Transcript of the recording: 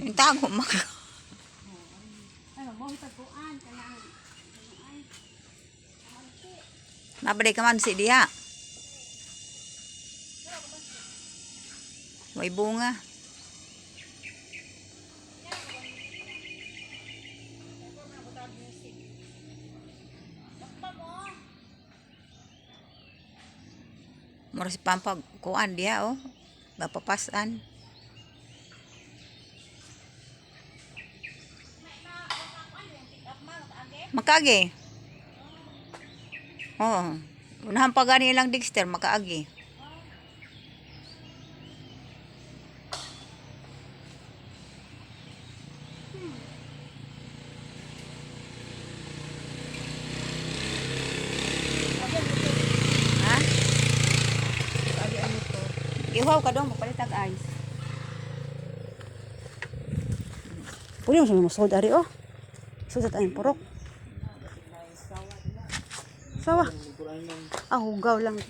Yung tago mak. Nabalik ka man si diha. May bunga. Mura si Pampag kuan diha oh. Gapapasan. Makagi. Oo. Unahan pa gani lang Dexter, makaagi. Ha? Ihaw ka doon, magpalitag ice. Pwede mo siya masod ari oh. Sudat ay purok. Sawa. Ah, hugaw lang.